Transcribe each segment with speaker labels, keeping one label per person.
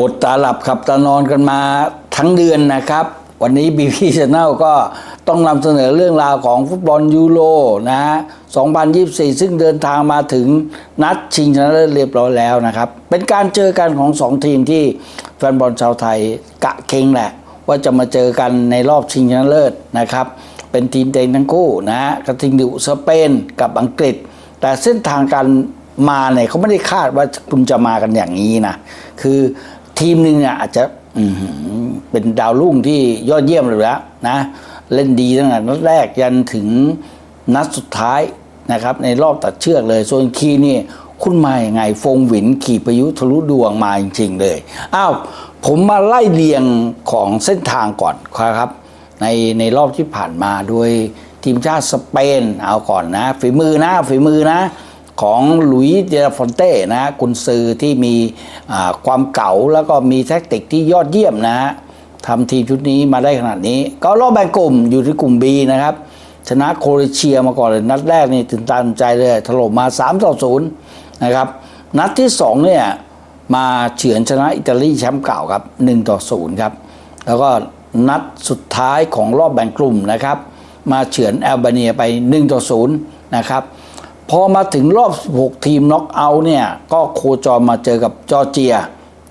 Speaker 1: อดตาหลับขับตานอนกันมาทั้งเดือนนะครับ วันนี้ BP Channel ก็ต้องนำเสนอเรื่องราวของฟุตบอลยูโรนะฮะ 2024 ซึ่งเดินทางมาถึงนัดชิงชนะเลิศเรียบร้อยแล้วนะครับ เป็นการเจอกันของสองทีมที่แฟนบอลชาวไทยกะเก่งแหละ ว่าจะมาเจอกันในรอบชิงชนะเลิศนะครับ เป็นทีมเต็งทั้งคู่นะฮะกระทิงดิวสเปนกับอังกฤษ แต่เส้นทางการมาเนี่ยเขาไม่ได้คาดว่าคุณจะมากันอย่างนี้นะ คือ ทีมหนึ่งเนี่ยอาจจะเป็นดาวรุ่งที่ยอดเยี่ยมเลยแล้วนะ เล่นดีตั้งแต่นัดแรกยันถึงนัดสุดท้ายนะครับ ในรอบตัดเชือกเลย ส่วนคีนี่คุณมาอย่างไง ฟงหวินขี่พายุทะลุดวงมาจริง ๆ เลย อ้าว ผมมาไล่เรียงของเส้นทางก่อนครับ ในในรอบที่ผ่านมาโดยทีมชาติสเปนเอาก่อนนะ ฝีมือนะฝีมือนะ ของหลุยเดลฟอนเต้นะกุนซือที่มีความเก่าแล้วก็มีแท็กติกที่ยอดเยี่ยมนะฮะทำทีมชุดนี้มาได้ขนาดนี้ ก็รอบแบ่งกลุ่มอยู่ที่กลุ่ม B นะครับ ชนะโครเอเชียมาก่อนเลยนัดแรกนี่ตื่นตาตื่นใจเลยถล่มมา3ต่อ0นะครับ นัดที่ 2 เนี่ย มาเฉือนชนะอิตาลีแชมป์เก่าครับ1ต่อ0ครับ แล้วก็นัดสุดท้ายของรอบแบ่งกลุ่มนะครับ มาเฉือนแอลเบเนียไป1ต่อ0นะครับ พอมาถึงรอบ6ทีมน็อกเอาท์เนี่ย ก็โคจรมาเจอกับจอร์เจีย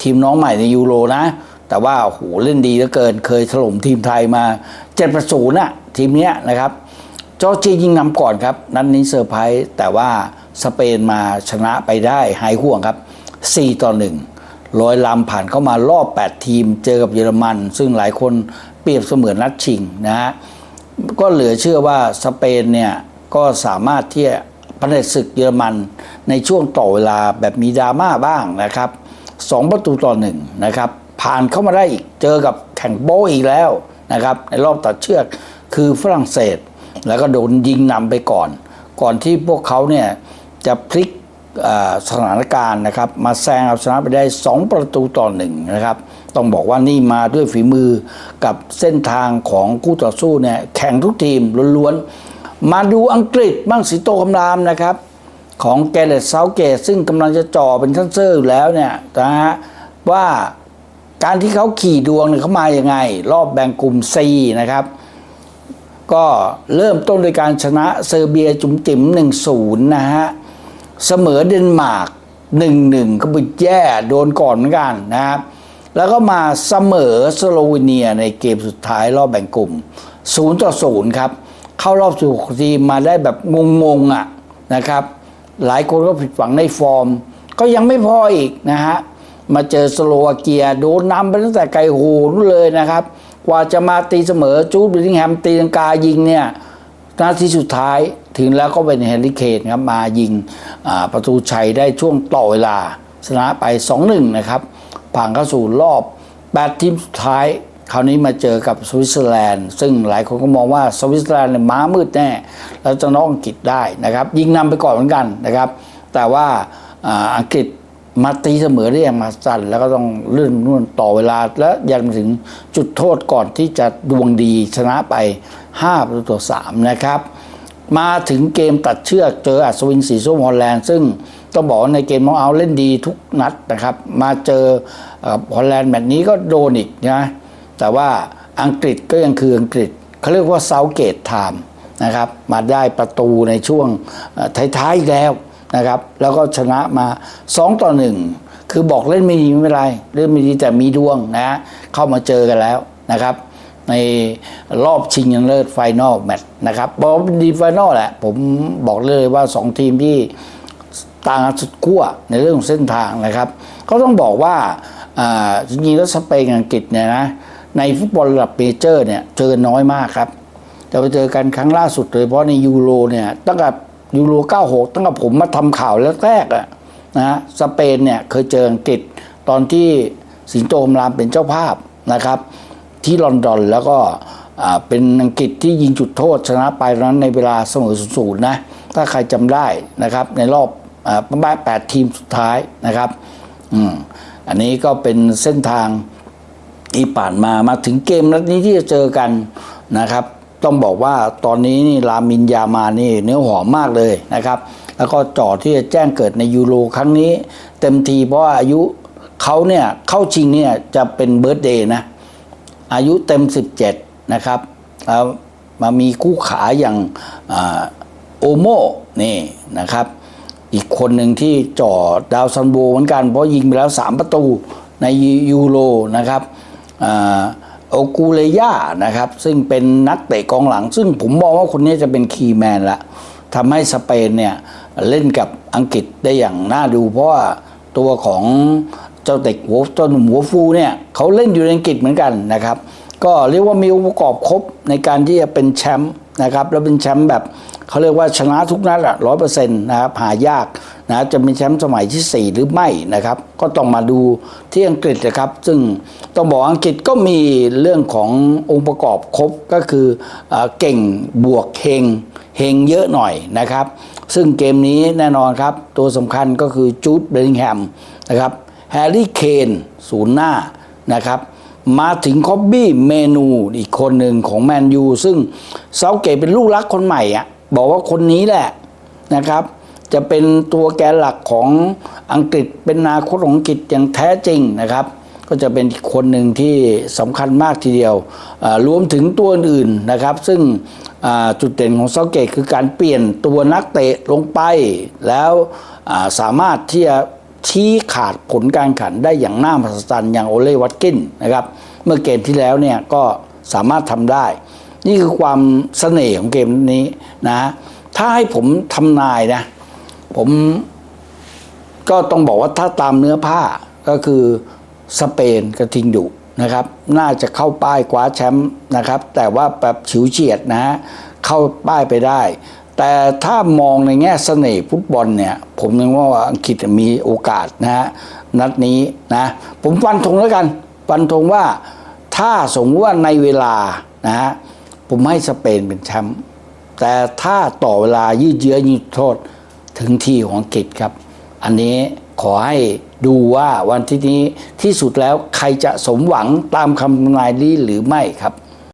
Speaker 1: ทีมน้องใหม่ในยูโรนะ แต่ว่าโหเล่นดีเหลือเกินเคยถล่มทีมไทยมา7ประศูนย์น่ะทีมเนี้ยนะครับจอร์เจียยิงนำก่อนครับ นัดนนี้เซอร์ไพรส์แต่ว่าสเปนมาชนะไปได้หายห่วงครับ 4 ต่อ 1 ลอยลำผ่านเข้ามารอบ 8 ทีม เจอกับเยอรมัน ซึ่งหลายคนเปรียบเสมือนนัดชิงนะฮะก็เหลือเชื่อว่าสเปนเนี่ยก็สามารถที่จะ พเนศึกเยอรมันในช่วงต่อเวลาแบบมีดราม่าบ้างนะครับสองประตูต่อหนึ่งนะครับผ่านเข้ามาได้อีกเจอกับแข่งโบอีกแล้วนะครับในรอบตัดเชือกคือฝรั่งเศส แล้วก็โดนยิงนำไปก่อน ก่อนที่พวกเขาเนี่ยจะพลิกสถานการณ์นะครับ มาแซงเอาชนะไปได้ 2 ประตูต่อหนึ่งนะครับ ต้องบอกว่านี่มาด้วยฝีมือกับเส้นทางของคู่ต่อสู้เนี่ยแข่งทุกทีมล้วนๆ มาดูอังกฤษบ้างสีโตคำรามนะครับ ของแกเรตเซาเกตซึ่งกำลังจะจ่อเป็นทันเซอร์อยู่แล้วเนี่ยนะฮะว่าการที่เขาขี่ดวงเนี่ยเขามาอย่างไง รอบแบ่งกลุ่ม C นะครับ ก็เริ่มต้นโดยการชนะเซอร์เบียจุ๋มจิ๋ม1-0 นะฮะ เสมอเดนมาร์ก1-1 ก็ไปแย่โดนก่อนเหมือนกันนะครับแล้วก็มาเสมอสโลวีเนียในเกมสุดท้ายรอบแบ่งกลุ่ม 0 ต่อ 0 ครับ เข้ารอบสู่ทีมมาได้แบบงงๆอะนะครับ หลายคนก็ผิดหวังในฟอร์ม ก็ยังไม่พออีกนะฮะมาเจอสโลวาเกียโดนนำไปตั้งแต่ไกลโหนเลยนะครับ กว่าจะมาตีเสมอจูดบิลิงแฮมตีลังกายิงเนี่ยนาทีสุดท้ายถึงแล้วก็เป็นแฮร์รี่เคนครับมายิงประตูชัยได้ช่วงต่อเวลาชนะไป 2-1 นะครับ ผ่านเข้าสู่รอบ 8 ทีมสุดท้าย คราวนี้มาเจอกับสวิตเซอร์แลนด์ ซึ่งหลายคนก็มองว่าสวิตเซอร์แลนด์เนี่ยม้ามืดแน่แล้วจะน้องอังกฤษได้นะครับ ยิงนำไปก่อนเหมือนกันนะครับ แต่ว่าอังกฤษมาตีเสมอได้อย่างมหัศจรรย์แล้วก็ต้องเลื่อนนู่นต่อเวลา และยันถึงจุดโทษก่อนที่จะดวงดีชนะไป5ประตูต่อ3นะครับ มาถึงเกมตัดเชือกเจออัศวินสีส้มฮอลแลนด์ซึ่งต้องบอกในเกมน้องเอาเล่นดีทุกนัดนะครับ มาเจอฮอลแลนด์แมตช์นี้ก็โดนอีกนะ แต่ว่าอังกฤษก็ยังคืออังกฤษเขาเรียกว่าเซาเกตไทม์นะครับ มาได้ประตูในช่วงท้ายๆอีกแล้วนะครับ แล้วก็ชนะมา 2 ต่อ 1 คือบอกเล่นไม่ดีไม่เป็นไร เล่นไม่ดีแต่มีดวงนะ เข้ามาเจอกันแล้วนะครับ ในรอบชิงชนะเลิศไฟนอลแมตช์นะครับบอกว่าเป็นดีไฟนอลแหละ ผมบอกเลยว่า 2 ทีมที่ต่างกันสุดขั้วในเรื่องของเส้นทางนะครับ ก็ต้องบอกว่าจริงๆแล้วสเปนอังกฤษเนี่ยนะ ในฟุตบอลระดับเมเจอร์เนี่ยเจอน้อยมากครับจะไปเจอกันครั้งล่าสุดเลยเฉพาะในยูโรเนี่ยตั้งแต่ยูโร 96 ตั้งแต่ผมมาทำข่าวแรกๆอะนะสเปนเนี่ยเคยเจออังกฤษตอนที่สิงโตมรามเป็นเจ้าภาพนะครับ ที่ลอนดอนแล้วก็อ่าเป็นอังกฤษที่ยิงจุดโทษชนะไปตอนนั้นในเวลาเสมอศูนย์นะถ้าใครจำได้นะครับ ในรอบอ่าประมาณแปดทีมสุดท้ายนะครับ อืมอันนี้ก็เป็นเส้นทาง ที่ผ่านมามาถึงเกมนัดนี้ที่จะเจอกันนะครับ ต้องบอกว่าตอนนี้นี่รามินยามานี่เนื้อหอมมากเลยนะครับ แล้วก็จ่อที่จะแจ้งเกิดในยูโรครั้งนี้ เต็มทีเพราะว่าอายุเขาเนี่ยเข้าชิงเนี่ยจะเป็นเบิร์ตเดย์นะอายุเต็ม 17 นะครับแล้วมามีคู่ขาอย่างอโอโมนี่นะครับ อีกคนหนึ่งที่จ่อดาวซันโบเหมือนกัน เพราะยิงไปแล้ว 3 ประตูในยูโรนะครับ โอกูเลย่านะครับ ซึ่งเป็นนักเตะกองหลัง ซึ่งผมมองว่าคนนี้จะเป็นคีย์แมนละทำให้สเปนเนี่ยเล่นกับอังกฤษได้อย่างน่าดู เพราะว่าตัวของเจ้าเด็กหัวเจ้าหนุ่มหัวฟูเนี่ยเขาเล่นอยู่ในอังกฤษเหมือนกันนะครับ ก็เรียกว่ามีองค์ประกอบครบในการที่จะเป็นแชมป์นะครับ แล้วเป็นแชมป์แบบ เขาเรียกว่าชนะทุกนัดอะร้อยเปอร์เซ็นต์นะครับหายากนะจะเป็นแชมป์สมัยที่ 4 หรือไม่นะครับ ก็ต้องมาดูที่อังกฤษนะครับ ซึ่งต้องบอกอังกฤษก็มีเรื่องขององค์ประกอบครบก็คือเออเก่งบวกเฮงเฮงเยอะหน่อยนะครับ ซึ่งเกมนี้แน่นอนครับ ตัวสำคัญก็คือจูดเบลลิงแฮมนะครับแฮร์รี่เคนศูนย์หน้านะครับมาถึงคอบบี้เมนูอีกคนหนึ่งของแมนยูซึ่งเซาเกตเป็นลูกรักคนใหม่อะ บอกว่าคนนี้แหละนะครับ จะเป็นตัวแกนหลักของอังกฤษเป็นนาคตของอังกฤษอย่างแท้จริงนะครับ ก็จะเป็นคนหนึ่งที่สำคัญมากทีเดียวรวมถึงตัวอื่นนะครับ ซึ่งจุดเด่นของเซาเกตคือการเปลี่ยนตัวนักเตะลงไป แล้วสามารถที่จะชี้ขาดผลการแข่งขันได้อย่างน่ามหัศจรรย์อย่างโอเล่วัตกินนะครับ เมื่อเกมที่แล้วเนี่ยก็สามารถทำได้ นี่คือความเสน่ห์ของเกมนี้นะ ถ้าให้ผมทำนายนะ ผมก็ต้องบอกว่าถ้าตามเนื้อผ้าก็คือสเปนกระทิงดุนะครับ น่าจะเข้าป้ายคว้าแชมป์นะครับ แต่ว่าแบบฉิวเฉียดนะฮะเข้าป้ายไปได้ แต่ถ้ามองในแง่เสน่ห์ฟุตบอลเนี่ย ผมยังว่าอังกฤษมีโอกาสนะฮะนัดนี้นะ ผมฟันธงแล้วกันฟันธงว่าถ้าสมมติว่าในเวลานะฮะ ผมให้สเปนเป็นแชมป์แต่ถ้าต่อเวลายืดเยื้อยืดโทษถึงที่ของอังกฤษครับ อันนี้ขอให้ดูว่าวันที่นี้ที่สุดแล้วใครจะสมหวังตามคำทำนายนี้หรือไม่ครับ